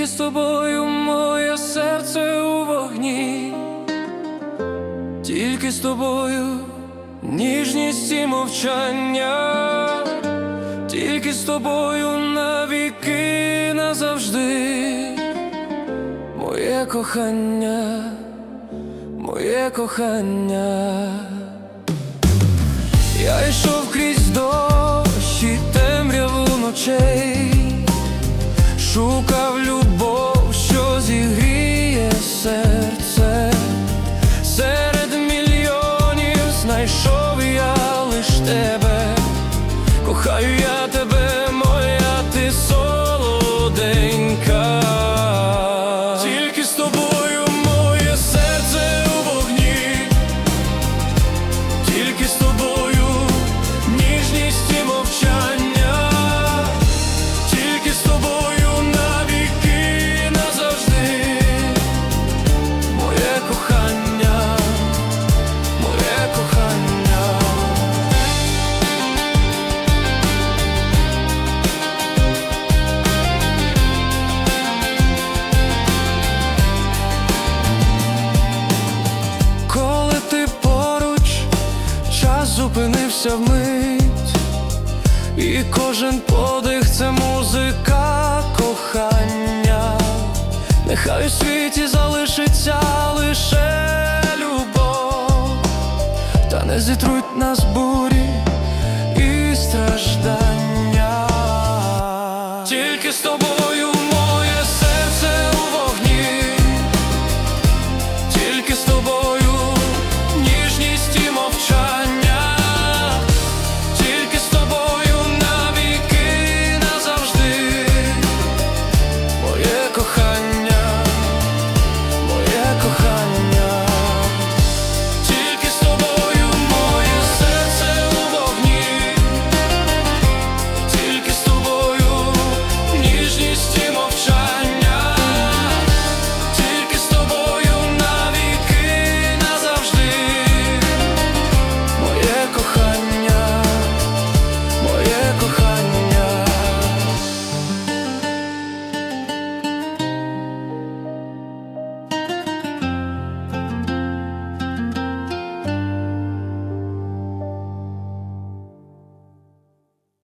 тільки з тобою моє серце у вогні, тільки з тобою ніжність і мовчання, тільки з тобою навіки назавжди, моє кохання, моє кохання, я йшов крізь дощ і темряву ночей. Шукаю кохаю я зупинився вмить, і кожен подих це музика кохання, нехай у світі залишиться лише любов, та не зітруть нас бурі і страждання, тільки з тобою.